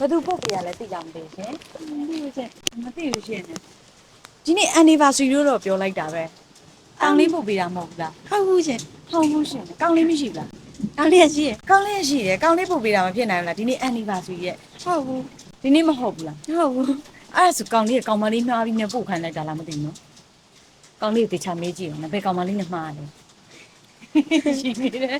ဘယ်သူပုတ်ပြရလဲသိလားမသိဘူးရှင်မသိဘူးရှင်မသိဘူးရှင်ဒီနေ့ anniversary လို့တော့ပြောလိုက်တာပဲကောင်းလေးပုတ်ပြတာမဟုတ်ဘူးလားဟုတ်ဘူးရှင်ဟုတ်ဘူးရှင်ကောင်းလေးမရှိဘူးလားတောင်းလျက်ရှိရကောင်းလေးရှိတယ်ကောင်းလေးပုတ်ပြတာမဖြစ်နိုင်ဘူးလားဒီနေ့ anniversary ရဲ့ဟုတ်ဘူးဒီနေ့မဟုတ်ဘူးလားဟုတ်ဘူးအဲ့ဒါဆိုကောင်းလေးကကောင်းမလေးမှားပြီးနဲ့ပို့ခိုင်းလိုက်တာလားမသိဘူးနော်ကောင်းလေးကိုတေချာမေးကြည့်အောင်ဘယ်ကောင်းမလေးနဲ့မှားလဲရှိနေတယ်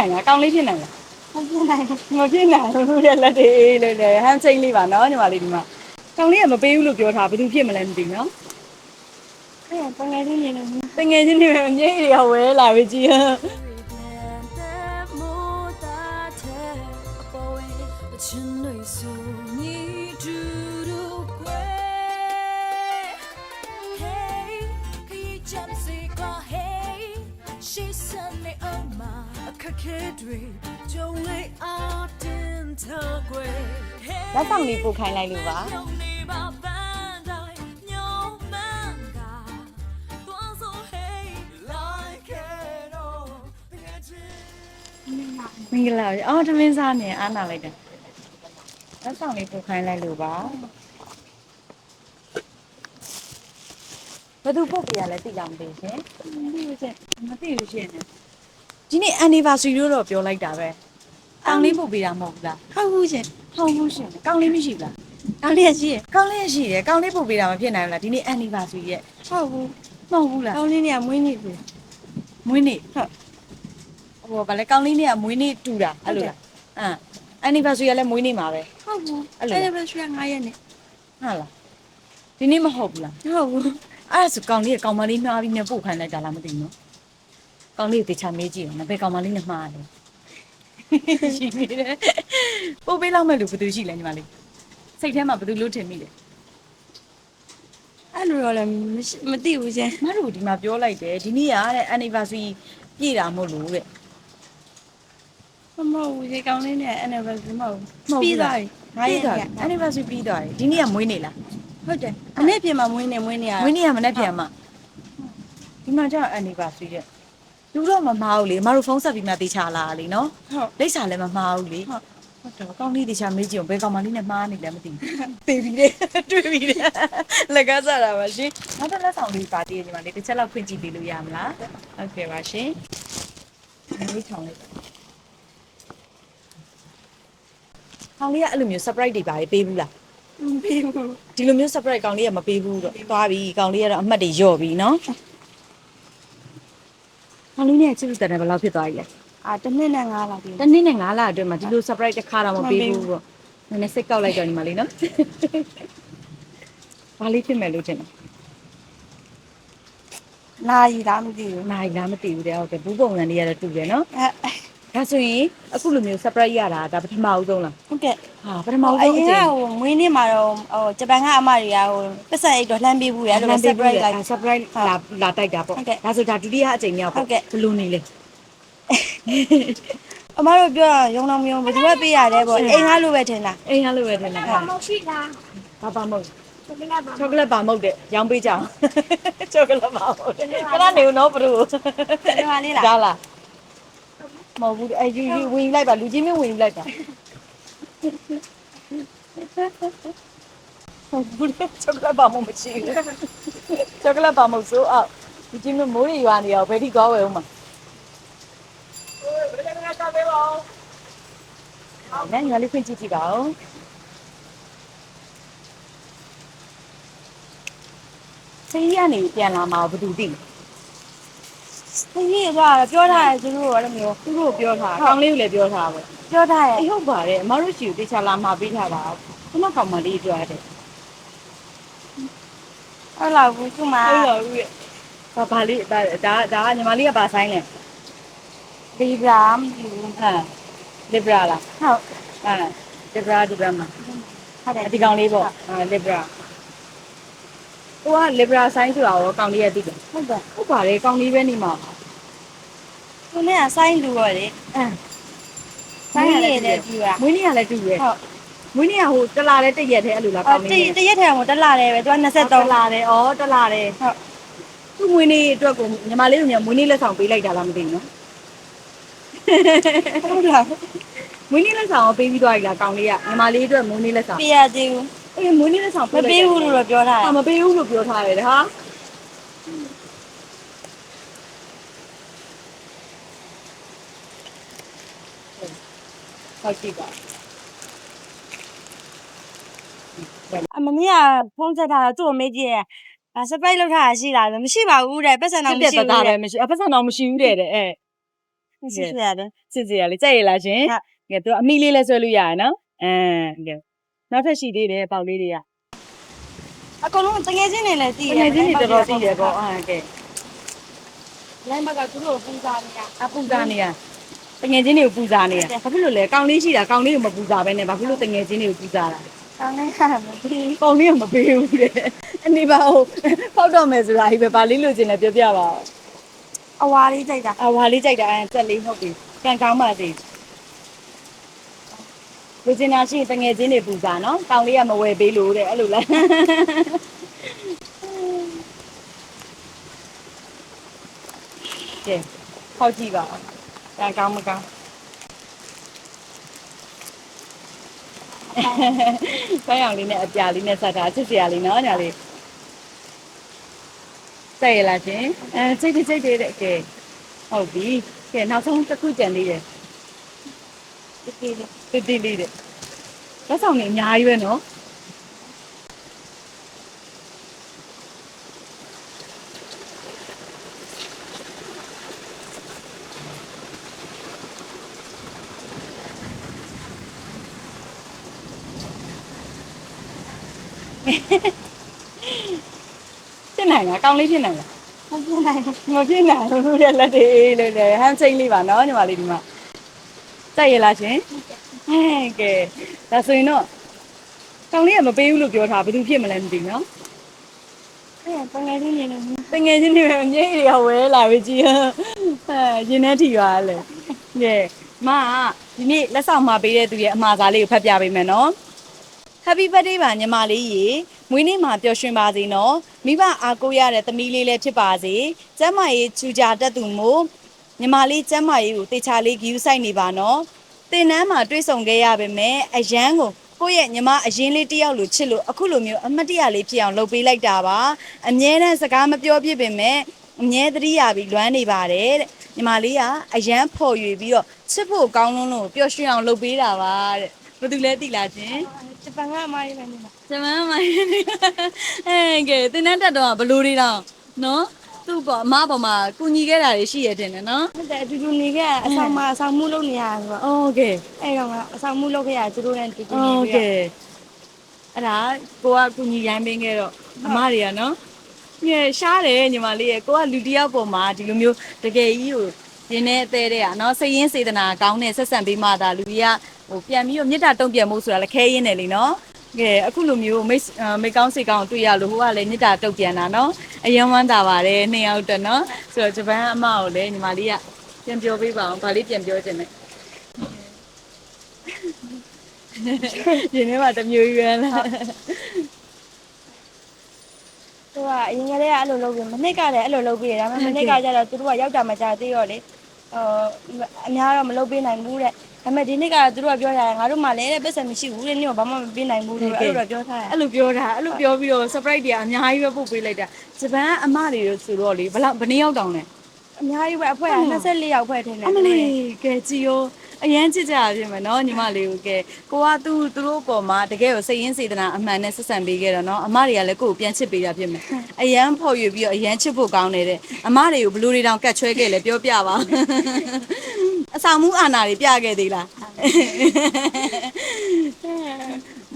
နိုင်လားကောင်းလေးဖြစ်နိုင်လားဟုတ်ပြနိုင်တယ်မဖြစ်နိုင်ဘူးတဲ့လက်တွေအေးလို့လေဟမ်ချိန်လေးပါနော်ညီမလေးဒီမှာကောင်းလေးကမပေးဘူးလို့ပြောထားဘယ်သူဖြစ်မလဲမသိဘူးနော်အဲ့ပငယ်လေးနေလို့တငယ်ချင်းတွေပဲအငိမ့်တွေကဝဲလာပြီကြ ခဲတွေကြုံလိုက်အားတင်းထားခွဲလက်ဆောင်လေးပို့ခိုင်းလိုက်လို့ပါမင်္ဂလာပါအော်တမင်းစားနေအားနာလိုက်တယ်လက်ဆောင်လေးပို့ခိုင်းလိုက်လို့ပါဘယ်သူပို့ပြရလဲသိလားမသိရှင်မသိဘူးရှင်မသိဘူးရှင် ဒီနေ့ anniversary လို့တော့ပြောလိုက်တာပဲကောင်းလေးပုတ်ပြတာမဟုတ်ဘူးလားဟုတ်ဘူးရှင်ဟုတ်ဘူးရှင်ကောင်းလေးမရှိဘူးလားတောင်းလျက်ရှိရကောင်းလေးရှိတယ်ကောင်းလေးပုတ်ပြတာမဖြစ်နိုင်ဘူးလားဒီနေ့ anniversary ရဲ့ဟုတ်ဘူးမဟုတ်ဘူးလားတောင်းလေးနေကမွေးနေပြီမွေးနေ့ဟုတ်ဟိုဗာလဲကောင်းလေးနေ့ကမွေးနေ့တူတာအဲ့လိုလားအမ် anniversary ကလည်းမွေးနေ့မှာပဲဟုတ်ဘူးအဲ့လိုအဲ့ဒါပဲရွှေ9ရက်နေဟုတ်လားဒီနေ့မဟုတ်ဘူးလားဟုတ်ဘူးအဲ့ဒါဆိုကောင်းလေးကကောင်းမလေးမှားပြီးနဲ့ပို့ခိုင်းလိုက်တာလားမသိဘူးနော် ကောင်းလေးကိုတေချာမေးကြည့်အောင်ဘယ်ကောင်းမလေးနဲ့မှားလဲရှိနေတယ်ပို့ပေးလောက်မဲ့လူဘယ်သူရှိလဲညီမလေးစိတ်ထဲမှာဘယ်သူလို့ထင်မိလဲအဲ့လိုတော့လည်းမရှိမသိဘူးရှင်မတို့ဒီမှာပြောလိုက်တယ်ဒီနေ့ကတဲ့ anniversary ပြည့်တာမဟုတ်လို့တဲ့မဟုတ်ဘူးရှင်ကောင်းလေးနဲ့ anniversary မဟုတ်မဟုတ်ဘူးပြီးလားသွားပြီပြည့်သွားပြီ anniversary ပြီးသွားတယ်ဒီနေ့ကမွေးနေ့လားဟုတ်တယ်အနည်းပြင်မှာမွေးနေမွေးနေရမွေးနေ့ကမနေ့ပြန်မှာဒီမှာကျတော့ anniversary တဲ့ လူတော့မမားဘူးလေမတို့ဖုန်းဆက်ပြီးမှတေချာလာတာလေနော်ဟုတ်လိပ်စာလည်းမမှားဘူးလေဟုတ်ဟုတ်တော့ကောင်းလေးတေချာမေးကြည့်အောင်ဘယ်ကောင်မလေးနဲ့မှားနေလဲမသိဘူးသိပြီလေတွေ့ပြီလေလက်ကားစားတာပါရှင်နောက်တစ်လက်ဆောင်လေးပါတည်းညီမလေးတစ်ချက်လောက်ဖွင့်ကြည့်ပေးလို့ရမလားဟုတ်ကဲ့ပါရှင်မေးထောင်လိုက်ကောင်းလေးကအဲ့လိုမျိုး surprise တွေပါရေးပေးဘူးလားမပြီးဘူးဒီလိုမျိုး surprise ကောင်လေးကမပေးဘူးတော့သွားပြီကောင်လေးကတော့အမှတ်တွေညော့ပြီနော်ကောင် လေးနဲ့ချစ်စစ်တဲ့ဘယ်လောက်ဖြစ်သွားပြီလဲအာတစ်နှစ်နဲ့5လပြီတနေ့နဲ့9လအတွင်းမှာဒီလို surprise တစ်ခါတော့မပေးဘူးပေါ့နည်းနည်းစိတ်ကောက်လိုက်တော့ညီမလေးနော်ဘာလေးဖြစ်မယ်လို့ထင်တယ်လာရီလားမသိဘူးနိုင်လားမသိဘူးတဲ့ဟုတ်တယ်ဘူးပုံစံလေးရတော့တူတယ်နော်အဲ ဒါဆိုရင်အခုလိုမျိုး surprise ရတာဒါပထမဦးဆုံးလားဟုတ်ကဲ့ဟာပထမဦးအဆုံးရင်အကချိန်ဟိုမွေးနေ့မှာတော့ဟိုဂျပန်ကအမတွေကဟိုပတ်စံအိတ်တော့လှမ်းပေးဘူးရအဲ့လိုပဲ surprise လိုက် surprise လာလာတိုက်တာပေါ့ဟုတ်ကဲ့ဒါဆိုဒါဒုတိယအချိန်မြောက်ဟုပေါ့တ်ကဲ့ ဘယ်လိုနေလဲ အမတို့ပြောတာရုံတော်မယုံဘယ်သူကပေးရတယ်ပေါ့အိမ်ကားလိုပဲထင်တာအိမ်ကလိုပဲတင်တာဟာမရှိလားဘာပါမဟုတ်ဆိုပြလိုက်ပါချောကလက်ပါမဟုတ်တဲ့ရောင်းပေးကြအောင်ချောကလက်ပါမဟုတ်တဲ့ခဏနေဦးနော်ဘရိုဒီမှာလေးလားဒါလား မဟုတ်ဘူးအဲယူယူဝင်ယူလိုက်ပါလူချင်းမင်းဝင်ယူလိုက်ပါဟုတ်ဘူးလေချောကလက်ပါမဟုတ်မရှိဘူးချောကလက်ပါမဟုတ်ဆိုအောက်လူချင်းမင်းမိုးတွေရွာနေရောဘယ်ထိသွားဝယ်ဦးမှာနည်းနည်းလေးဖွင့်ကြည့်ကြည့်ပါဦးဆေးရနေပြန်လာမှာဘယ်သူသိ လဲဒီကြီးကပြောထားတယ်သူတို့ကလည်းမျိုးသူတို့ပြောထားကောင်းလေးကိုလည်းပြောထားပါပြောထားတယ်အေးဟုတ်ပါတယ်အမတို့ရှိကိုတေချာလာမှာပေးထားတာခုနကောင်မလေးပြောရတယ်ဟုတ်လားဘူးသူမှဟုတ်လားဦးရဲ့ဘာဘာလေးဒါဒါဒါညီမလေးကဘာဆိုင်လဲဒီဗရာမသိဘူးဟမ်လစ်ဘရာလားဟုတ်ဟမ်လစ်ဘရာဒီဘရာမှာဟုတ်တယ်ဒီကောင်လေးပေါ့ဟာလစ်ဘရာဟိုကလစ်ဘရာဆိုင်ဆိုတာရောကောင်လေးရဲ့သိတယ်ဟုတ်တယ်ဟုတ်ပါတယ်ကောင်လေးပဲနေမှာ သူနဲ့ကစိုင်းလူရောလေအမ်ဆိုင်ရလည်းတူရမွေးနေ့ကလည်းတူတယ်ဟုတ်မွေးနေ့ကဟိုတလာတဲ့တရက်တည်းအဲ့လိုလားအော်ကောင်းတနေရတရက်ထဲမှာတက်လာတယ်ပဲသူကတ23လာတယ်ဩတလာတယ်ဟုတ်သူ့မွေးနေ့အတွက်ကိုညီမလေးတို့ညမွေးနေ့လက်ဆောင်ပေးလိုက်တာလားမသိဘူးနော်ဟုတ်လားမွေးနေ့လက်ဆောင်ကိုပေးပြီးသွားပြီလားကောင်းလေးကညီမလေးအတွက်မွေးနေ့လက်ဆောင်ပြရသေးဘူးအေးမွေးနေ့လက်ဆောင်မပေးဘူးလို့တော့ပြောထားတအာယ်မပေးဘူးလို့ပြောထားတယ်ဟာ ဟုတ်ကြည့်ပါအမမီးကဖုန်းဆက်ထားတာသူ့ကိုမေးကြည့်ရဲ့အာစပိုက်လောက်ထားတာရှိလားဆိုမရှိပါဘူးတဲ့ပတ်စံတော့ပြမက်ရှိပြက်ဘူးသားတဲ့ပဲမရှိအဖက်ဆန်တော့မရှိဘူးတဲ့တဲ့အဲမရှိရတဲ့စစ်စစ်ရလေကြက်ရလားရှင်ဟုတ်ကဲသူအမိလေးလဲဆွဲလို့ရရနော်အဲကဲနောက်ထပ်ရှိသေးတယ်ပေါက်လေးတွေကအကုန်လုံးတငယ်ချင်းတွေလည်းတည်တကယ်ချင်းတွေတော်တော်သိတယ်ပေါ့အဲကဲလိုင်းဘက်ကသူတို့ကိုပူစားနေရအပူဇာနေရ တငယ်ချင်းတွေကိုပူဇာနေရဘာဖြစ်လို့လဲကောင်းလေးရှိတာကောင်းလေးကိုမပူဇာပဲနဲ့ဘာဖြစ်လို့တငယ်ချင်းတွေကိုပူဇာတာကောင်းနေတာမသိကောင်းလေးကမပေးဘူးတဲ့အနိပါဟုတ်ဖောက်တော့မယ်ဆိုတာကြီးပဲဗာလေးလိုချင်တယ်ပြောပြပါဦးအဝါလေးကြိုက်တာအဝါလေးကြိုက်တာအဲစက်လေးဟုတ်ပြီကန်ကောင်းပါစေလူကျင်နာရှိရင်တငယ်ချင်းတွေပူဇာနော်ကောင်းလေးကမဝယ်ပေးလို့တဲ့အဲ့လိုလဲကဲဖောက်ကြည့်ပါဦး ကန်ကောင်းမကောင်းဆိုင်းအောင်လေးနဲ့အပြာလေးနဲ့ဆက်တာချစ်စရာလေးနော်ညာလေးဆက်ရလားရှင်အဲစိတ်တိစိတ်တွေတဲ့ကဲဟုတ်ပြီကဲနောက်ဆုံးတစ်ခုကြံသေးတယ်ဒီဒီလေးတိတိလေးတဲ့လက်ဆောင်နေအများကြီးပဲနော် ဖြစ်နိုင်လားကောင်းလေးဖြစ်နိုင်လားမပြနိုင်ဘူးမဖြစ်နိုင်ဘူးတဲ့လက်တွေအေးလို့လေဟမ်ချိန်လေးပါနော်ညီမလေးဒီမှာစိုက်ရလားရှင်ဟဲ့ကဲဒါဆိုရင်တော့ကောင်းလေးကမပေးဘူးလို့ပြောတာဘယ်သူဖြစ်မလဲမသိဘူးနော်အဲ့တငယ်ချင်းတွေလည်းတငယ်ချင်းတွေပဲအငိမ့်တွေကဝဲလာပြီကြီးဟဲ့ရင်ထဲထီရွာလေကဲမကဒီနေ့လက်ဆောင်မှာပေးတဲ့သူရဲ့အမှားစားလေးကိုဖတ်ပြပေးမယ်နော် Happy birthday ပါညီမလေးရေမွေးနေ့မှာပျော်ရွှင်ပါစေနော်မိဘအားကိုးရတဲ့သမီးလေးလည်းဖြစ်ပါစေကျမ်းမာရေးချူကြတတ်သူမို့ညီမလေးကျမ်းမာရေးကိုတေချာလေးဂယူးဆိုင်နေပါနော်တင်နန်းမှာတွေ့ဆုံခဲ့ရပါမယ်အရန်ကိုကိုယ့်ရဲ့ညီမအရင်လေးတယောက်လိုချစ်လို့အခုလိုမျိုးအမတ်တရလေးဖြစ်အောင်လုပ်ပေးလိုက်တာပါအမြဲတမ်းစကားမပြောပြပေမဲ့အမြဲတရိယာပြီးလွမ်းနေပါတယ်တဲ့ညီမလေးကအရန်ဖော်ရွေပြီးတော့ချစ်ဖို့ကောင်းလုံးလို့ပျော်ရွှင်အောင်လုပ်ပေးတာပါတဲ့ဘယ်သူလဲသိလားရှင် ဂျပန်ကအမားလေးပဲနေမှာ ကျမမအဲကဲတင်းနဲ့တက်တော့ဘလူတွေတော့နော်သူ့ပေါ်အမပေါ်မှာကုညီခဲ့တာတွေရှိရတဲ့နော် ဟုတ်တယ်အတူတူနေခဲ့အဆောင်မှာအဆောင်မှုလုပ်နေရဆိုတော့ โอเค အဲ့တော့ကအဆောင်မှုလုပ်ခဲ့ရသူတို့နဲ့တူတူ โอ နေ เค ပြီး အဲ့ဒါကိုကကုညီရိုင်းပင်းခဲ့တော့အမတွေကနော်ငယ်ရှားတယ်ညီမလေးရဲ့ကိုကလူတစ်ယောက်ပေါ်မှာဒီလိုမျိုးတကယ်ကြီးကို ရင်းနေအသေးတဲ့อ่ะเนาะစိတ်ရင်းစေတနာကောင်းတဲ့ဆက်ဆံပေးမှသာလူကြီးကဟိုပြန်ပြီးတော့မေတ္တာတုံ့ပြန်မှုဆိုတာလည်းခဲရင်းတယ်လीเนาะကဲအခုလိုမျိုးမိတ်အာမိတ်ကောင်းစိတ်ကောင်းတွေ့ရလို့ဟိုကလည်းမေတ္တာတုံ့ပြန်တာเนาะအယံဝမ်းသာပါတယ်နှစ်ယောက်တည်းเนาะဆိုတော့ဂျပန်အမကိုလည်းညီမလေးကပြန်ပြောပေးပါအောင်ဗာလေးပြန်ပြောခြင်းနဲ့ဒီနေ့မှတစ်မျိုးရွယ်လား သူကအရင်ကတည်းကအဲ့လိုလုပ်ပြီးမနှစ်ကလည်းအဲ့လိုလုပ်ပြီးတယ်ဒါပေမဲ့မနှစ်ကကျတော့သူတို့ကရောက်တာမကြသေးတော့လေ ဟိုအများတော့မလုပ်ပေးနိုင်ဘူးတဲ့ဒါပေမဲ့ဒီနှစ်ကသူတို့ကပြောကြတယ်ငါတို့မှလည်းတဲ့ပတ်စံမရှိဘူးတဲ့နေ့ကဘာမှမပေးနိုင်ဘူးလို့အဲ့လိုတော့ပြောထားတယ်အဲ့လိုပြောတာအဲ့လိုပြောပြီးတော့ surprise တွေအများကြီးပဲပို့ပေးလိုက်တာဂျပန်အမတွေလို့ဆိုတော့လေဘယ်လောက်ဘယ်နှစ်ယောက်တောင်လဲအများကြီးပဲအဖွဲက24ယောက်ဖွဲ့ထင်းတယ်အမလေးကဲကြည်ရော အရန်ချစ်ကြရပြင်မယ်နော်ညီမလေးကိုကဲကိုကသူ့သူတို့ပေါ်မှာတကယ်ကိုစိတ်ရင်းစေတနာအမှန်နဲ့ဆက်ဆံပေးခဲ့တော့နော်အမတွေကလည်းကိုကိုပြန်ချစ်ပေးတာဖြစ်မယ်အရန်ဖော်ရွေပြီးတော့အရန်ချစ်ဖို့ကောင်းနေတဲ့အမတွေကိုဘလူတွေတောင်ကတ်ချွဲခဲ့လေပြောပြပါအဆောင်မှုအာနာတွေပြခဲ့သေးလား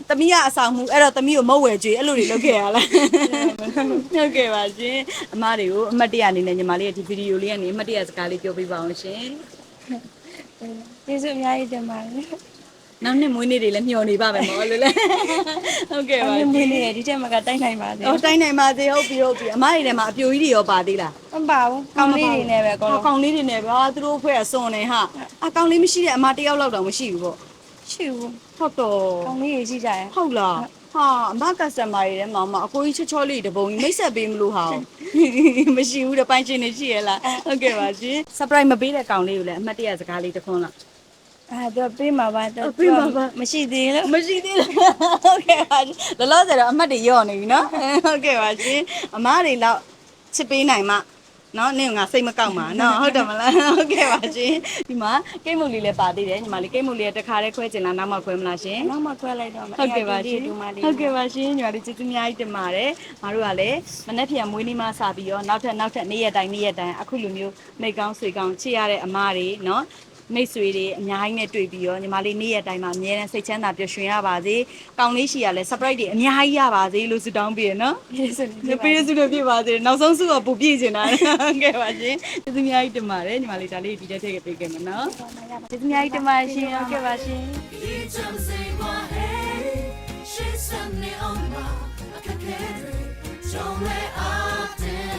သမီးကအဆောင်မှုအဲ့တော့သမီးကိုမဟုတ်ဝယ်ကြွေးအဲ့လိုတွေလုပ်ခဲ့ရလားဟုတ်ကဲ့ပါရှင်အမတွေကိုအမတ်တရအနေနဲ့ညီမလေးရဲ့ဒီဗီဒီယိုလေးကနေအမတ်တရစကားလေးပြောပြပါအောင်ရှင် ကျေးဇူးအများကြီးတင်ပါတယ်နောက်နှစ်မွေးနေ့တွေလည်းမျှော်နေပါမယ်မော်လို့လဲဟုတ်ကဲ့အဲ့ပါလိုရှင်မျိုးနေဒီချက်မှာကတိုက်နိုင်ပါသေးအော်တိုင်းနိုင်ပါသေးဟုတ်ပြီဟုတ်ပြီအမတွေထဲမှာအပြိုကြီးတွေရောပါသေးလားမပါဘူးကောင်းလေးတွေနဲ့ပဲအကောဟောလုံးကောင်လေးတွေနဲ့ဗျာသူတို့ဖွဲ့အစွန်နေဟာအကောင်လေးမရှိတဲ့အမတယောက်လောက်တော့မရှိဘူးပေါ့ရှိဘူးဟုတ်တော့ကောင်းလေးတွေရှိကြတယ်ဟုတ်လား ဟာအမကစတမာတွေထဲမှာအမအကိုကြီးချောချောလေးတပုံကြီးမိတ်ဆက်ပေးမလို့ဟာမရှိဘူးတဲ့ပိုင်ရှင်နေရှိရလားဟုတ်ကဲ့ပါရှင် surprise မပေးတဲ့ကောင်လေးကိုလည်းအမတ်တရစကားလေးတစ်ခွန်းလားအဲ့တော့ပေးမှာပါတော့ပေးမှာပါမရှိသေးလို့မရှိသေးလားဟုတ်ကဲ့ပါရှင်လောလောဆယ်တော့အမတ်တွေရော့နေပြီနော်ဟုတ်ကဲ့ပါရှင်အမတွေတော့ချစ်ပေးနိုင်မှ နော်နင့်ကငါစိတ်မကောက်ပါနော်ဟုတ်တယ်မလားဟုတ်ကဲ့ပါရှင်ဒီမှာကိတ်မုတ်လေးလည်းပါသေးတယ်ညီမလေးကိတ်မုတ်လေးကတခါတည်းခွဲချင်လားနောက်မှခွဲမလားရှင်နောက်မှခွဲလိုက်တော့မယ်ဟုတ်ကဲ့ပါရှင်ဒီမှာလေးဟုတ်ကဲ့ပါရှင်ညီမလေးကျေးဇူးအများကြီးတင်ပါတယ်မတို့ကလည်းမနေ့ပြန်မွေးနေ့မှစပြီးတော့နောက်ထပ်နောက်ထပ်နေ့ရက်တိုင်းနေ့ရက်တိုင်းအခုလိုမျိုးမိတ်ကောင်းဆွေကောင်းချစ်ရတဲ့အမားတွေနော် မိတ်ဆွေတွေအများကြီးနဲ့တွေ့ပြီးတော့ညီမလေးနေ့ရက်တိုင်းမှာအများနဲ့စိတ်ချမ်းသာပျော်ရွှင်ရပါစေ။ကောင်းလေးရှိရလဲ surprise တွေအများကြီးရပါစေလို့ဆုတောင်းပေးရနော်ဒီစနေ။ဒီပေးစုလို့ပြပါစေ။နောက်ဆုံးဆုကပူပြည့်ချင်တာ။ဟုတ်ကဲ့ပါရှင်။ကျေးဇူးအများကြီးတင်ပါတယ်ညီမလေးဒါလေးဒီတက်ထည့်ပေးခဲ့မယ်နော်။ကျေးဇူးအများကြီးတင်ပါတယ်ရှင်။ဟုတ်ကဲ့ပါရှင်။ He just say why hey she's suddenly on my I can't get it don't let up